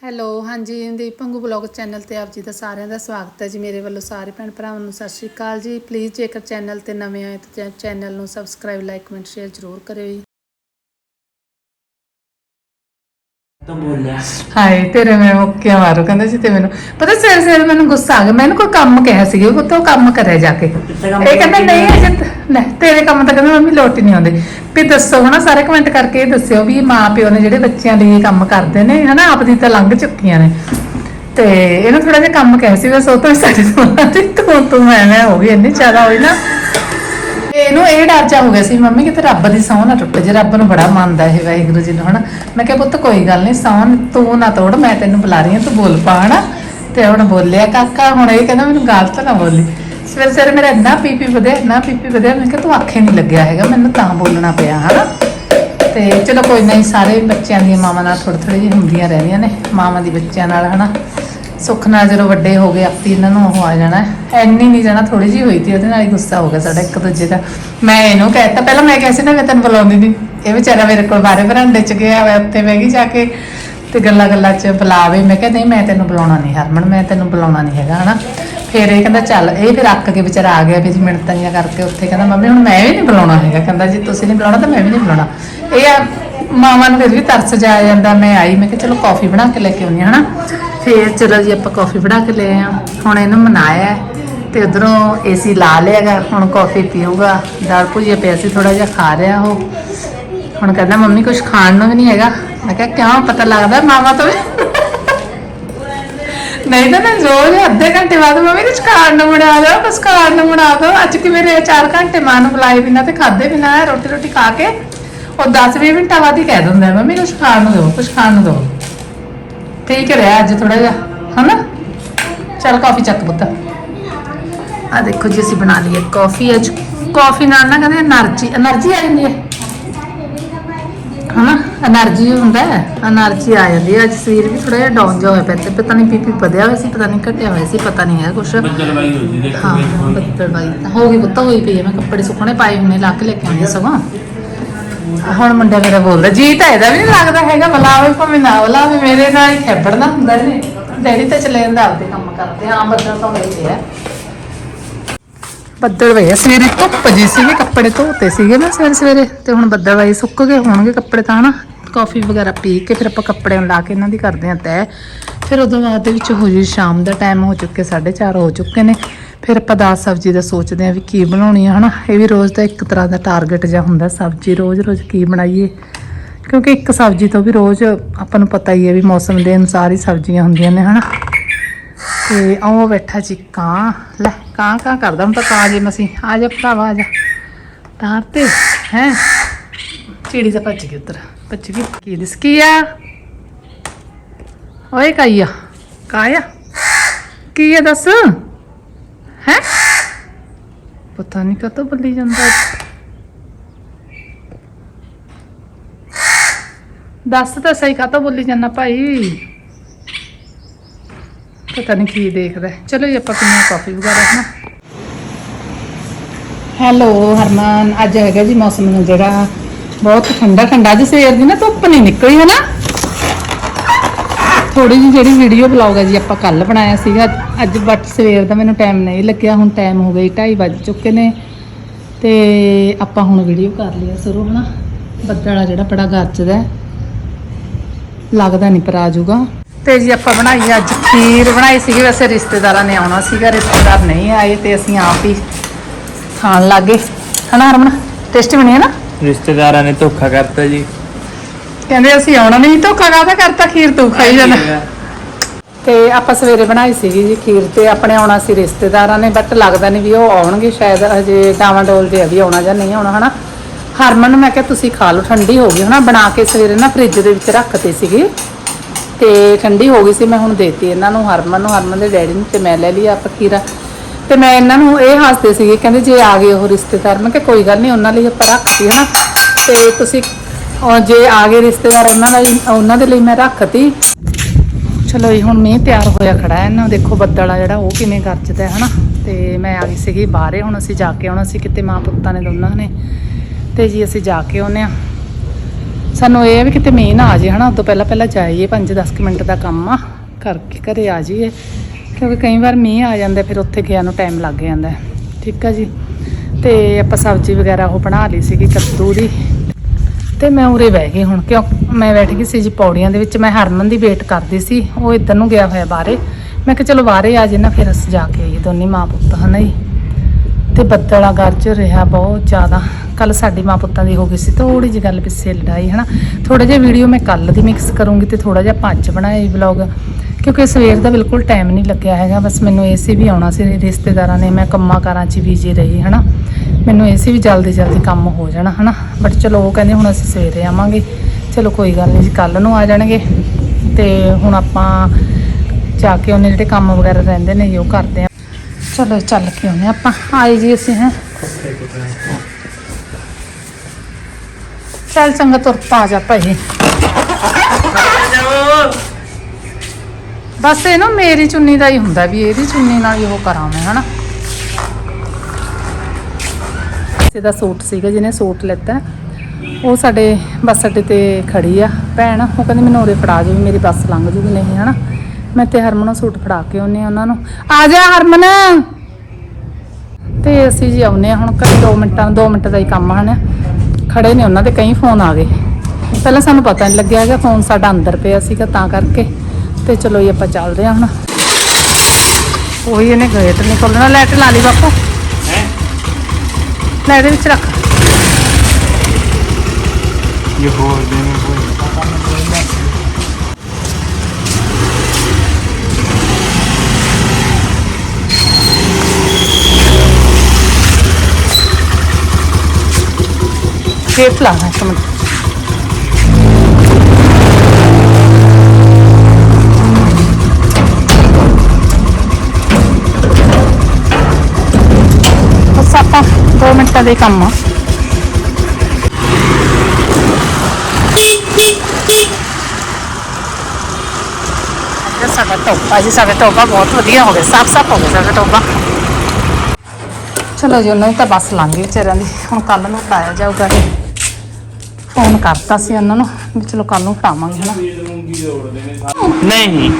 Hello, ਹਾਂਜੀ, ਦੀਪ ਪੰਗੂ blog channel ਤੇ ਆਪ ਜੀ ਦਾ ਸਾਰਿਆਂ ਦਾ ਸਵਾਗਤ ਹੈ ਜੀ। ਮੇਰੇ ਵੱਲੋਂ ਸਾਰੇ ਭੈਣ ਭਰਾਵਾਂ ਨੂੰ ਸਤਿ ਸ਼੍ਰੀ ਅਕਾਲ ਜੀ। ਪਲੀਜ਼ ਜੇਕਰ ਚੈਨਲ ਤੇ ਨਵੇਂ ਆਏ ਤਾਂ ਚੈਨਲ ਨੂੰ ਸਬਸਕ੍ਰਾਈਬ ਲਾਈਕ ਕਮੈਂਟ ਸ਼ੇਅਰ ਜ਼ਰੂਰ ਕਰਿਓ ਜੀ। ਤਾਂ ਬੋਲਿਆ ਹਾਏ ਤੇਰੇ ਮੈਂ ਮੁੱਕਿਆ ਮਾਰੂ ਕਹਿੰਦੇ ਸੀ ਤੇ ਮੈਨੂੰ। ਪਤਾ ਸਵੇਰੇ ਸਵੇਰੇ ਮੈਨੂੰ ਗੁੱਸਾ ਆ ਗਿਆ। ਮੈਨੂੰ ਕੋਈ ਕੰਮ ਕਿਹਾ ਸੀ ਉਹ ਤੋਂ ਕੰਮ ਕਰਿਆ ਜਾ ਕੇ। ਕਿੱਥੇ ਕੰਮ ਇਹ ਕਹਿੰਦਾ ਨਹੀਂ? ਅਜੇ ਤ- ਲੈ ਤੇਰੇ ਕੰਮ ਤਾਂ ਕਹਿੰਦਾ ਮੰਮੀ ਲੋਟ ਹੀ ਨਹੀਂ ਆਉਂਦੇ। ਵੀ ਦੱਸੋ ਹਨਾ ਸਾਰੇ ਕਮੈਂਟ ਕਰਕੇ ਇਹ ਦੱਸਿਓ ਵੀ ਮਾਂ ਪਿਓ ਨੇ ਜਿਹੜੇ ਬੱਚਿਆਂ ਲਈ ਇਹ ਕੰਮ ਕਰਦੇ ਨੇ ਹਨਾ ਆਪਦੀ ਤਾਂ ਲੰਘ ਚੁੱਕੀਆਂ ਨੇ। ਤੇ ਇਹਨੂੰ ਥੋੜਾ ਜਿਹਾ ਕੰਮ ਕਿਹਾ ਸੀ ਬਸ ਉਹ ਤੋਂ ਸਾਡੇ ਤੋਂ ਤੇ ਤੂੰ ਤੂੰ ਮੈਂ ਮੈਂ ਹੋ ਗਈ ਇੰਨੀ ਜ਼ਿਆਦਾ ਹੋਈ ਨਾ। ਇਹਨੂੰ ਇਹ ਡਰ ਜਾ ਹੋ ਗਿਆ ਸੀ, ਮੰਮੀ, ਕਿਤੇ ਰੱਬ ਦੀ ਸਹੁੰ ਨਾ ਟੁੱਟ। ਜੇ ਰੱਬ ਨੂੰ ਬੜਾ ਮੰਨਦਾ ਇਹ ਵਾਹਿਗੁਰੂ ਜੀ ਨੂੰ, ਹਨਾ? ਮੈਂ ਕਿਹਾ, ਪੁੱਤ, ਕੋਈ ਗੱਲ ਨਹੀਂ, ਸਹੁੰ ਤੂੰ ਨਾ ਤੋੜ, ਮੈਂ ਤੈਨੂੰ ਬੁਲਾ ਰਹੀ ਹਾਂ, ਤੂੰ ਬੋਲ ਪਾ ਹਨਾ ਤੇ ਹੁਣ ਬੋਲਿਆ, ਕਾਕਾ, ਹੁਣ ਇਹ ਕਹਿੰਦਾ ਮੈਨੂੰ ਗਲਤ ਨਾ ਬੋਲੀ। ਸਵੇਰੇ ਸਵੇਰੇ ਮੇਰਾ ਇੰਨਾ ਪੀਪੀ ਵਧਿਆ, ਇੰਨਾ ਪੀਪੀ ਵਧਿਆ, ਮੈਂ ਕਿਹਾ, ਤੂੰ ਆਖੇ ਨਹੀਂ ਲੱਗਿਆ ਹੈਗਾ, ਮੈਨੂੰ ਤਾਂ ਬੋਲਣਾ ਪਿਆ, ਹਨਾ? ਤੇ ਚਲੋ ਕੋਈ ਨਹੀਂ, ਸਾਰੇ ਬੱਚਿਆਂ ਦੀਆਂ ਮਾਵਾਂ ਨਾਲ ਥੋੜੀ ਥੋੜੀ ਜਿਹੀ ਹੁੰਦੀਆਂ ਰਹਿੰਦੀਆਂ ਨੇ, ਮਾਵਾਂ ਦੀ ਬੱਚਿਆਂ ਨਾਲ, ਹਨਾ? ਸੁੱਖ ਨਾਲ ਜਦੋਂ ਵੱਡੇ ਹੋ ਗਏ, ਆਪੀ ਇਹਨਾਂ ਨੂੰ ਉਹ ਆ ਜਾਣਾ ਐਨੀ ਨਹੀਂ ਜਾਣਾ ਥੋੜੀ ਜਿਹੀ ਹੋਈ ਤੀ, ਉਹਦੇ ਨਾਲ ਹੀ ਗੁੱਸਾ ਹੋ ਗਿਆ ਸਾਡਾ ਇੱਕ ਦੂਜੇ ਦਾ। ਮੈਂ ਇਹਨੂੰ ਕਹਿਤਾ, ਪਹਿਲਾਂ ਮੈਂ ਕਿਹਾ ਸੀ ਨਾ ਮੈਂ ਤੈਨੂੰ ਬੁਲਾਉਂਦੀ ਨਹੀਂ ਇਹ ਵਿਚਾਰਾ ਮੇਰੇ ਕੋਲ ਬਾਰੇ ਬਰਾਂਡੇ ਚ ਗਿਆ ਹੋਇਆ, ਉੱਥੇ ਬਹਿ ਗਈ ਜਾ ਕੇ ਤੇ ਗੱਲਾਂ ਗੱਲਾਂ ਚ ਬੁਲਾਵੇ। ਮੈਂ ਕਿਹਾ, ਨਹੀਂ, ਮੈਂ ਤੈਨੂੰ ਬੁਲਾਉਣਾ ਨਹੀਂ ਹਰਮਨ, ਮੈਂ ਤੈਨੂੰ ਬੁਲਾਉਣਾ ਨਹੀਂ ਹੈਗਾ, ਹਨਾ? ਫਿਰ ਇਹ ਕਹਿੰਦਾ, ਚੱਲ। ਇਹ ਫਿਰ ਅੱਕ ਕੇ ਵਿਚਾਰਾ ਆ ਗਿਆ ਵੀ ਜੀ ਮਿੰਟਾਂ ਜਿਹੀਆਂ ਕਰਕੇ ਉੱਥੇ ਕਹਿੰਦਾ, ਮੰਮੀ, ਹੁਣ ਮੈਂ ਵੀ ਨਹੀਂ ਬੁਲਾਉਣਾ ਹੈਗਾ। ਕਹਿੰਦਾ, ਜੇ ਤੁਸੀਂ ਨਹੀਂ ਬੁਲਾਉਣਾ ਤਾਂ ਮੈਂ ਵੀ ਨਹੀਂ ਬੁਲਾਉਣਾ। ਇਹ ਆ, ਮਾਵਾਂ ਨੂੰ ਫਿਰ ਵੀ ਤਰਸ ਜਾ ਜਾਂਦਾ, ਮੈਂ ਆਈ, ਮੈਂ ਕਿਹਾ, ਚਲੋ, ਕਾਫੀ ਬਣਾ ਕੇ ਲੈ ਕੇ ਆਉਣੀ ਹਨਾ? ਫਿਰ ਚਲੋ ਜੀ ਆਪਾਂ ਕਾਫੀ ਬਣਾ ਕੇ ਲਏ ਆ। ਹੁਣ ਇਹਨੂੰ ਮਨਾਇਆ ਹੈ ਤੇ ਉਧਰੋਂ ਏਸੀ ਲਾ ਲਿਆਗਾ ਹੁਣ ਕਾਫੀ ਪੀਊਗਾ। ਦਾਲ ਭੁਜੀਆ ਪਿਆ ਸੀ ਥੋੜਾ ਜਿਹਾ ਖਾ ਰਿਹਾ ਉਹ। ਹੁਣ ਕਹਿੰਦਾ, ਮੰਮੀ ਕੁਝ ਖਾਣ ਨੂੰ ਵੀ ਨਹੀਂ ਹੈਗਾ। ਮੈਂ ਕਿਹਾ, ਕਿਉਂ? ਪਤਾ ਲੱਗਦਾ ਮਾਮਾ ਤੋਂ ਵੀ? ਨਹੀਂ ਤਾਂ ਨਾ ਰੋਜ਼ ਅੱਧੇ ਘੰਟੇ ਬਾਅਦ, ਮੰਮੀ ਕੁਝ ਖਾਣ ਨੂੰ ਬਣਾ ਦਿਓ ਕੁਝ ਖਾਣ ਨੂੰ ਬਣਾ ਦਿਓ। ਅੱਜ ਕਿ ਮੇਰੇ 4 ਘੰਟੇ ਮਾਂ ਨੂੰ ਬੁਲਾਏ ਬਿਨਾ ਤੇ ਖਾਦੇ ਬਿਨਾ, ਰੋਟੀ ਰੋਟੀ ਖਾ ਕੇ। ਉਹ 10-20 ਮਿੰਟਾਂ ਬਾਅਦ ਹੀ ਕਹਿ ਦਿੰਦਾ ਮੰਮੀ ਕੁਝ ਖਾਣ ਨੂੰ ਦਿਓ ਕੁਝ ਖਾਣ ਨੂੰ ਦਿਓ। ਠੀਕ ਰਿਹਾ ਅੱਜ ਥੋੜਾ ਜਿਹਾ ਹਨਾ? ਚਲ ਕਾਫੀ ਚੱਕ ਪੁੱਤ। ਆ ਦੇਖੋ ਜੀ ਅਸੀਂ ਬਣਾ ਲਈਏ ਹੈ ਕਾਫੀ ਅੱਜ ਕਾਫੀ ਨਾਲ ਨਾ ਕਹਿੰਦੇ એનર્ਜੀ એનર્ਜੀ ਆ ਜਾਂਦੀ ਹੈ। ਹਨਾ? એનર્ਜੀ ਹੁੰਦਾ ਹੈ એનર્ਜੀ ਆ ਜਾਂਦੀ ਹੈ। ਅੱਜ ਸਰੀਰ ਵੀ ਥੋੜਾ ਜਿਹਾ ਡਾਊਨ ਜਿਹਾ ਹੋਇਆ ਪਿਆ ਤੇ ਪਤਾ ਨਹੀਂ ਬੀਪੀ ਵਧਿਆ ਹੋਇਆ ਸੀ ਪਤਾ ਨਹੀਂ ਘਟਿਆ ਹੋਇਆ ਸੀ ਪਤਾ ਨਹੀਂ ਹੈ ਕੁਛ। ਬੱਦਲਵਾਈ ਹੋਈ ਸੀ ਦੇਖੋ ਹਾਂ ਬੱਦਲਵਾਈ। ਹੋ ਗਈ ਪੁੱਤ ਹੋਈ ਪਈ ਹੈ। ਮੈਂ ਕੱਪੜੇ ਸੁੱਕਣੇ ਪਾਏ ਹੋਣੇ ਲਾ ਕੇ ਲੈ ਕੇ ਆਉਂਦੀ ਸਗੋਂ। ਹੁਣ ਮੁੰਡਾ ਮੇਰਾ ਬੋਲਦਾ, ਜੀ ਤਾਂ ਇਹਦਾ ਵੀ ਨਹੀਂ ਲੱਗਦਾ ਹੈਗਾ ਬੁਲਾਵੇ ਭਾਵੇਂ ਨਾ ਬੁਲਾਵੇ ਮੇਰੇ ਨਾਲ ਹੀ ਖੇਪੜਦਾ ਹੁੰਦਾ ਇਹਨੇ। ਡੈਡੀ ਤਾਂ ਚਲੇ ਜਾਂਦਾ ਆਪਦੇ ਕੰਮ ਕਰਦੇ ਹਾਂ ਬੱਦਲ ਤਾਂ ਹੋਈ ਹੈ। ਬੱਦਲ ਵੇ ਸਵੇਰੇ, ਧੁੱਪ ਜੀ ਸੀਗੇ, ਕੱਪੜੇ ਧੋਤੇ ਸੀਗੇ ਨਾ ਸਵੇਰੇ ਸਵੇਰੇ, ਤੇ ਹੁਣ ਬੱਦਲ ਵਾਈ ਸੁੱਕ ਗਏ ਹੋਣਗੇ ਕੱਪੜੇ ਤਾਂ ਹਨਾ ਕਾਫੀ ਵਗੈਰਾ ਪੀ ਕੇ ਫਿਰ ਆਪਾਂ ਕੱਪੜੇ ਨੂੰ ਲਾ ਕੇ ਇਹਨਾਂ ਦੀ ਕਰਦੇ ਹਾਂ ਤੈਅ ਫਿਰ ਉਦੋਂ ਬਾਅਦ ਦੇ ਵਿੱਚ ਹੋ ਜੀ, ਸ਼ਾਮ ਦਾ ਟਾਈਮ ਹੋ ਚੁੱਕੇ 4:30 ਹੋ ਚੁੱਕੇ ਨੇ। ਫਿਰ ਆਪਾਂ ਦਾਲ ਸਬਜ਼ੀ ਦਾ ਸੋਚਦੇ ਹਾਂ ਵੀ ਕੀ ਬਣਾਉਣੀ ਆ, ਹਨਾ? ਇਹ ਵੀ ਰੋਜ਼ ਦਾ ਇੱਕ ਤਰ੍ਹਾਂ ਦਾ ਟਾਰਗੇਟ ਜਿਹਾ ਹੁੰਦਾ ਸਬਜ਼ੀ ਰੋਜ਼-ਰੋਜ਼ ਕੀ ਬਣਾਈਏ? ਕਿਉਂਕਿ ਇੱਕ ਸਬਜ਼ੀ ਤੋਂ ਵੀ ਰੋਜ਼ ਆਪਾਂ ਨੂੰ ਪਤਾ ਹੀ ਹੈ ਵੀ ਮੌਸਮ ਦੇ ਅਨੁਸਾਰ ਹੀ ਸਬਜ਼ੀਆਂ ਹੁੰਦੀਆਂ ਨੇ, ਹਨਾ? ਤੇ ਆਹ ਬੈਠਾ ਜੀ ਕਾਂ, ਲੈ ਕਾਂ ਕਾਂ ਕਰਦਾ ਹੁਣ ਤਾਂ ਕਾਂ ਜੇ ਮਸੀਂ ਆ ਜਾ ਭਰਾਵਾ, ਆ ਜਾ। ਤਾਰ ਤੇ, ਹੈ? ਚਿੜੀ ਤਾਂ ਭੱਜ ਗਈ ਉੱਧਰ। ਭੱਜ ਗਈ। ਕੀ ਦਿਸ, ਕੀ ਆ? ਓਏ ਕਾਇਆ ਕਾਇਆ? ਕੀ ਆ ਦੱਸ? ਹੈ? ਪਤਾ ਨਹੀਂ ਕਦੋਂ ਬੱਲੀ ਜਾਂਦਾ ਦੱਸ ਤਾਂ ਸਹੀ ਕਾਤੋਂ ਬੋਲੀ ਜਾਂਦਾ ਭਾਈ। ਪਤਾ ਨਹੀਂ ਕੀ ਦੇਖਦਾ ਚਲੋ ਜੀ, ਆਪਾਂ ਪੀਂਦੇ ਕਾਫੀ ਵਗੈਰਾ ਹੈ ਨਾ। ਹੈਲੋ ਹਰਮਨ। ਅੱਜ ਹੈਗਾ ਜੀ ਮੌਸਮ ਨੂੰ ਜਿਹੜਾ ਬਹੁਤ ਠੰਡਾ ਠੰਡਾ ਅੱਜ ਸਵੇਰ ਦੀ ਨਾ ਧੁੱਪ ਨਹੀਂ ਨਿਕਲੀ ਹੈ ਨਾ। ਥੋੜੀ ਜਿਹੀ ਜਿਹੜੀ ਵੀਡੀਓ ਬਲੌਗ ਹੈ ਜੀ ਆਪਾਂ ਕੱਲ ਬਣਾਇਆ ਸੀਗਾ, ਅੱਜ ਬਟ ਸਵੇਰ ਦਾ ਮੈਨੂੰ ਟਾਈਮ ਨਹੀਂ ਲੱਗਿਆ, ਹੁਣ ਟਾਈਮ ਹੋ ਗਈ 2:30 ਵੱਜ ਚੁੱਕੇ ਨੇ ਤੇ ਆਪਾਂ ਹੁਣ ਵੀਡੀਓ ਕਰ ਲਿਆ ਸ਼ੁਰੂ, ਹਨਾ? ਬੱਦਲ ਆ ਜਿਹੜਾ ਬੜਾ ਗਰਜਦਾ ਲੱਗਦਾ ਨਹੀਂ ਪਰ ਆ ਜਾਊਗਾ। ਤੇ ਜੀ ਆਪਾਂ ਬਣਾਈ ਅੱਜ ਖੀਰ, ਬਣਾਈ ਸੀਗੀ, ਵੈਸੇ ਰਿਸ਼ਤੇਦਾਰਾਂ ਨੇ ਆਉਣਾ ਸੀਗਾ, ਰਿਸ਼ਤੇਦਾਰ ਨਹੀਂ ਆਏ ਤੇ ਅਸੀਂ ਆਪ ਹੀ ਖਾਣ ਲੱਗੇ ਹਨਾ ਹਰਮਨ? ਟੇਸਟੀ ਬਣੀ ਹੈ ਨਾ? ਰਿਸ਼ਤੇਦਾਰਾਂ ਨੇ ਧੋਖਾ ਕਰਤਾ ਜੀ। ਕਹਿੰਦੇ ਅਸੀਂ ਆਉਣਾ ਨਹੀਂ ਧੋਖਾ ਕਾਹਦਾ ਕਰਤਾ ਖੀਰ ਤੂੰ ਖਾਈ ਜਾਣਾ। ਤੇ ਆਪਾਂ ਸਵੇਰੇ ਬਣਾਈ ਸੀਗੀ ਜੀ ਖੀਰ ਤੇ ਆਪਣੇ ਆਉਣਾ ਸੀ ਰਿਸ਼ਤੇਦਾਰਾਂ ਨੇ ਬਟ ਲੱਗਦਾ ਨਹੀਂ ਵੀ ਉਹ ਆਉਣਗੇ ਸ਼ਾਇਦ ਹਜੇ ਡਾਵਾਂ ਡੋਲ ਦੇ ਵੀ ਆਉਣਾ ਜਾਂ ਨਹੀਂ ਆਉਣਾ ਹਨਾ? ਹਰਮਨ ਨੂੰ ਮੈਂ ਕਿਹਾ ਤੁਸੀਂ ਖਾ ਲਓ ਠੰਡੀ ਹੋ ਗਈ ਹਨਾ? ਬਣਾ ਕੇ ਸਵੇਰੇ ਨਾ ਫ੍ਰਿਜ ਦੇ ਵਿੱਚ ਰੱਖਤੇ ਸੀਗੀ। ਤੇ ਠੰਡੀ ਹੋ ਗਈ ਸੀ ਮੈਂ ਹੁਣ ਦੇਤੀ ਇਹਨਾਂ ਨੂੰ ਹਰਮਨ ਨੂੰ ਹਰਮਨ ਦੇ ਡੈਡੀ ਨੂੰ ਤੇ ਮੈਂ ਲੈ ਲਈ ਆਪਾਂ ਖੀਰਾ। ਤੇ ਮੈਂ ਇਹਨਾਂ ਨੂੰ ਇਹ ਹੱਸਦੇ ਸੀਗੇ ਕਹਿੰਦੇ ਜੇ ਆ ਗਏ ਉਹ ਰਿਸ਼ਤੇਦਾਰ ਮੈਂ ਕਿਹਾ ਕੋਈ ਗੱਲ ਨਹੀਂ ਉਹਨਾਂ ਲਈ ਆਪਾਂ ਰੱਖਤੀ ਹਨਾ? ਤੇ ਤੁਸੀਂ ਜੇ ਆ ਗਏ ਰਿਸ਼ਤੇਦਾਰ ਉਹਨਾਂ ਦਾ ਹੀ, ਉਹਨਾਂ ਦੇ ਲਈ ਮੈਂ ਰੱਖਤੀ। ਚਲੋ ਜੀ, ਹੁਣ ਮੀਂਹ ਤਿਆਰ ਹੋਇਆ ਖੜਾ ਹੈ। ਨਾ ਦੇਖੋ ਬੱਦਲ ਆ ਜਿਹੜਾ, ਉਹ ਕਿਵੇਂ ਗਰਜਦਾ ਹੈ, ਹਨਾ? ਤੇ ਮੈਂ ਆ ਗਈ ਸੀਗੀ ਬਾਹਰੇ, ਹੁਣ ਅਸੀਂ ਜਾ ਕੇ ਆਉਣਾ ਸੀ ਕਿਤੇ ਮਾਂ ਪੁੱਤਾਂ ਨੇ ਦੋਨਾਂ ਨੇ। ਤੇ ਜੀ, ਅਸੀਂ ਜਾ ਕੇ ਆਉਨੇ ਆ ਸਾਨੂੰ ਇਹ ਵੀ ਕਿਤੇ ਮੀਂਹ ਨਾ ਆ ਜੇ, ਹਨਾ? ਉਦੋਂ ਪਹਿਲਾਂ ਪਹਿਲਾਂ ਜਾਈਏ 5-10 ਮਿੰਟ ਦਾ ਕੰਮ ਆ। ਕਰਕੇ ਘਰੇ ਆ ਜਾਈਏ। ਕਿਉਂਕਿ ਕਈ ਵਾਰ ਮੀਂਹ ਆ ਜਾਂਦਾ, ਫਿਰ ਉੱਥੇ ਗਿਆ ਨੂੰ ਟਾਈਮ ਲੱਗ ਜਾਂਦਾ। ਠੀਕ ਆ ਜੀ। ਤੇ ਆਪਾਂ ਸਬਜ਼ੀ ਵਗੈਰਾ ਉਹ ਬਣਾ ਲਈ ਸੀਗੀ, ਕੱਦੂ ਦੀ। ਤੇ ਮੈਂ ਉਰੇ ਬਹਿ ਗਈ ਹੁਣ, ਕਿਉਂ? ਮੈਂ ਬੈਠ ਗਈ ਸੀ ਜੀ ਪੌੜੀਆਂ ਦੇ ਵਿੱਚ, ਮੈਂ ਹਰਮਨ ਦੀ ਵੇਟ ਕਰਦੀ ਸੀ, ਉਹ ਇੱਧਰ ਨੂੰ ਗਿਆ ਹੋਇਆ ਬਾਹਰੇ। ਮੈਂ ਕਿਹਾ ਚਲੋ ਬਾਹਰੇ ਆ ਜੇ ਨਾ, ਫਿਰ ਅਸੀਂ ਜਾ ਕੇ ਆਈਏ ਦੋਨੇ ਮਾਂ ਪੁੱਤ, ਹਨਾ ਜੀ? ਤੇ ਬੱਦਲਾ ਗਰਜ ਰਿਹਾ ਬਹੁਤ ਜ਼ਿਆਦਾ। ਕੱਲ ਸਾਡੀ ਮਾਂ ਪੁੱਤਾਂ ਦੀ ਹੋ ਗਈ ਸੀ ਥੋੜੀ ਜਿਹੀ ਗੱਲ ਪਿੱਛੇ ਲੜਾਈ, ਹਨਾ। ਥੋੜਾ ਜਿਹਾ ਵੀਡੀਓ ਮੈਂ ਕੱਲ ਦੀ ਮਿਕਸ ਕਰੂੰਗੀ ਤੇ ਥੋੜਾ ਜਿਹਾ ਪੰਜ ਬਣਾਇਆ ਵਲੌਗ ਕਿਉਂਕਿ ਸਵੇਰ ਦਾ ਬਿਲਕੁਲ ਟਾਈਮ ਨਹੀਂ ਲੱਗਿਆ ਹੈਗਾ। ਬਸ ਮੈਨੂੰ ਇਹ ਸੀ ਵੀ ਆਉਣਾ ਸੀ, ਰਿਸ਼ਤੇਦਾਰਾਂ ਨੇ, ਮੈਂ ਕੰਮਾਂ ਕਾਰਾਂ 'ਚ ਬੀਜੀ ਰਹੀ, ਹਨਾ। ਮੈਨੂੰ ਇਹ ਸੀ ਵੀ ਜਲਦੀ ਜਲਦੀ ਕੰਮ ਹੋ ਜਾਣਾ, ਹਨਾ। ਬਟ ਚਲੋ, ਉਹ ਕਹਿੰਦੇ ਹੁਣ ਅਸੀਂ ਸਵੇਰੇ ਆਵਾਂਗੇ। ਚਲੋ, ਕੋਈ ਗੱਲ ਨਹੀਂ ਜੀ ਕੱਲ ਨੂੰ ਆ ਜਾਣਗੇ। ਤੇ ਹੁਣ ਆਪਾਂ ਜਾ ਕੇ ਉਹਨੇ ਜਿਹੜੇ ਕੰਮ ਵਗੈਰਾ ਰਹਿੰਦੇ ਨੇ ਜੀ, ਉਹ ਕਰਦੇ ਆ। ਚਲੋ ਚੱਲ ਕੇ ਆਉਂਦੇ ਹਾਂ ਆਪਾਂ। ਆਏ ਜੀ ਅਸੀਂ ਹੈ। ਚੱਲ ਚੰਗਾ ਤੁਰ ਪਾ ਜਾ ਭਾਈ। ਬਸ ਇਹ ਨਾ ਮੇਰੀ ਚੁੰਨੀ ਦਾ ਹੀ ਹੁੰਦਾ ਵੀ ਇਹਦੀ ਚੁੰਨੀ ਨਾਲ ਹੀ ਉਹ ਕਰਾਂ ਮੈਂ, ਹਨਾ। ਕਿਸੇ ਦਾ ਸੂਟ ਸੀਗਾ ਜਿਹਨੇ ਸੂਟ ਲੈਤਾ। ਉਹ ਸਾਡੇ ਬੱਸ ਅੱਡੇ ਤੇ ਖੜੀ ਆ। ਭੈਣ, ਉਹ ਕਹਿੰਦੀ ਮੈਨੂੰ ਉਰੇ ਫੜਾ ਜੋ ਮੇਰੀ ਬੱਸ ਲੰਘ ਜੂਗੀ ਨਹੀਂ, ਹਨਾ। ਮੈਂ ਤੇ ਹਰਮਨ ਨੂੰ ਸੂਟ ਫੜਾ ਕੇ ਆਉਨੇ ਉਹਨਾਂ ਨੂੰ। ਆ ਜਾ ਹਰਮਨ। ਤੇ ਅਸੀਂ ਜੀ ਆਉਨੇ ਆ ਹੁਣ ਘਰੇ 2 ਮਿੰਟਾਂ 2 ਮਿੰਟ ਦਾ ਹੀ ਕੰਮ ਹਨ। ਖੜੇ ਨੇ ਉਹਨਾਂ ਦੇ ਕਈ ਫੋਨ ਆ ਗਏ। ਪਹਿਲਾਂ ਸਾਨੂੰ ਪਤਾ ਨਹੀਂ ਲੱਗਿਆ ਹੈਗਾ ਫੋਨ ਸਾਡਾ ਅੰਦਰ ਪਿਆ ਸੀਗਾ ਤਾਂ ਕਰਕੇ। ਤੇ ਚਲੋ ਜੀ ਆਪਾਂ ਚੱਲਦੇ ਹਾਂ ਹੁਣ। ਉਹੀ ਇਹਨੇ ਗੇਟ ਨਹੀਂ ਖੋਲਣਾ ਲਾਈਟ ਲਾ ਲਈ ਬਾਪੂ। ਹੈ? ਲਾਈਟ ਦੇ ਵਿੱਚ ਰੱਖ। ਇਹ ਹੋਰ ਦੇਣੇ ਕੋਈ ਗੇਟ ਲਾਣਾ ਇੱਕ ਮਿੰਟ ਬਸ ਆਪਾਂ 2 ਮਿੰਟਾਂ ਦੇ ਕੰਮ ਆ। ਸਾਡਾ ਟੋਪਾ ਜੀ ਸਾਡਾ ਟੋਪਾ ਬਹੁਤ ਵਧੀਆ ਹੋ ਗਿਆ ਸਾਫ਼ ਸਾਫ਼ ਹੋ ਗਿਆ ਸਾਡਾ ਟੋਪਾ ਚਲੋ ਜੀ, ਉਹਨਾਂ ਦੀ ਤਾਂ ਬੱਸ ਲੰਘ ਗਈ ਵਿਚਾਰਿਆਂ ਦੀ, ਹੁਣ ਕੱਲ ਨੂੰ ਪਾਇਆ ਜਾਊਗਾ ਫੋਨ ਕਰਤਾ ਸੀ ਉਹਨਾਂ ਨੂੰ ਵੀ ਚਲੋ ਕੱਲ ਨੂੰ ਫੜਾਵਾਂਗੇ ਹਨਾ। ਨਹੀਂ।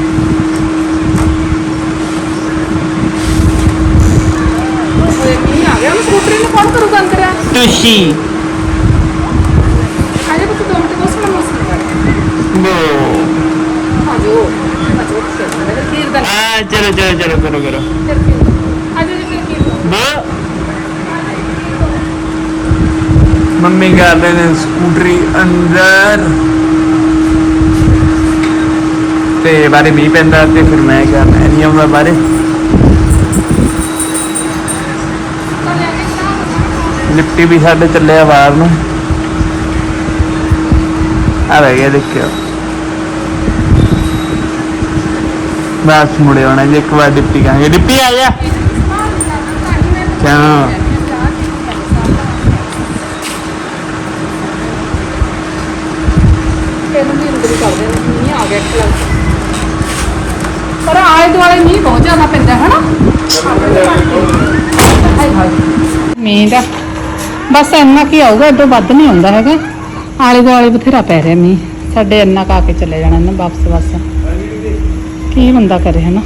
ਨਹੀਂ ਆ ਗਿਆ ਉਹ ਸਕੂਟਰੀ ਨੂੰ ਕੌਣ ਕਰੂਗਾ ਅੰਦਰ ਆ ਤੁਸੀਂ। ਆਜੇ ਬੁੱਤ ਦੋ। ਮਿੰਟ ਬਸ ਮੈਂ ਮਸਲ ਕਰ ਬੋ ਆਜੋ ਆਜੋ ਫਿਰ ਦਾ ਆ ਚਲੋ ਚਲੋ ਚਲੋ ਕਰੋ ਕਰੋ। ਆਜੋ ਜੀ ਫਿਰ ਕੀ ਬੋ ਮੰਮੀ ਕਰਦੇ ਨੇ ਸਕੂਟਰੀ ਅੰਦਰ। ਤੇ ਬਾਰੇ ਮੀਂਹ ਪੈਂਦਾ ਤੇ ਫਿਰ ਮੈਂ ਕਿਹਾ ਮੈਂ ਨਹੀਂ ਆਉਂਦਾ ਬਾਰੇ। ਲਿਫਟੀ ਵੀ ਸਾਡੇ ਚੱਲਿਆ ਬਾਹਰ ਨੂੰ। ਆ ਰਹਿ ਗਿਆ ਦੇਖਿਓ। ਬਾਸ ਮੁੜੇ ਆਉਣਾ ਜੀ ਇੱਕ ਵਾਰ ਡਿੱਪੀ ਕਹਾਂਗੇ ਡਿੱਪੀ ਆ ਜਾ ਕਿਆ ਤੈਨੂੰ ਵੀ ਅੰਦਰ ਹੀ ਕਰਦੇ ਨੇ ਮੀਂਹ ਪਰ ਆਲੇ ਦੁਆਲੇ ਮੀਂਹ ਬਹੁਤ ਜ਼ਿਆਦਾ ਪੈਂਦਾ ਹੈ ਨਾ ਹਾਏ ਹਾਏ। ਮੀਂਹ ਦਾ। ਬਸ ਇੰਨਾ ਕੀ ਆਊਗਾ ਇਦੋਂ ਵੱਧ ਨਹੀਂ ਆਉਂਦਾ ਹੈਗਾ। ਆਲੇ ਦੁਆਲੇ ਬਥੇਰਾ ਪੈ ਰਿਹਾ ਮੀਂਹ। ਸਾਡੇ ਇੰਨਾ ਕਾ ਕੇ ਚਲੇ ਜਾਣਾ ਨਾ ਵਾਪਸ ਬਸ ਕੀ ਬੰਦਾ ਕਰੇ, ਹਨਾ?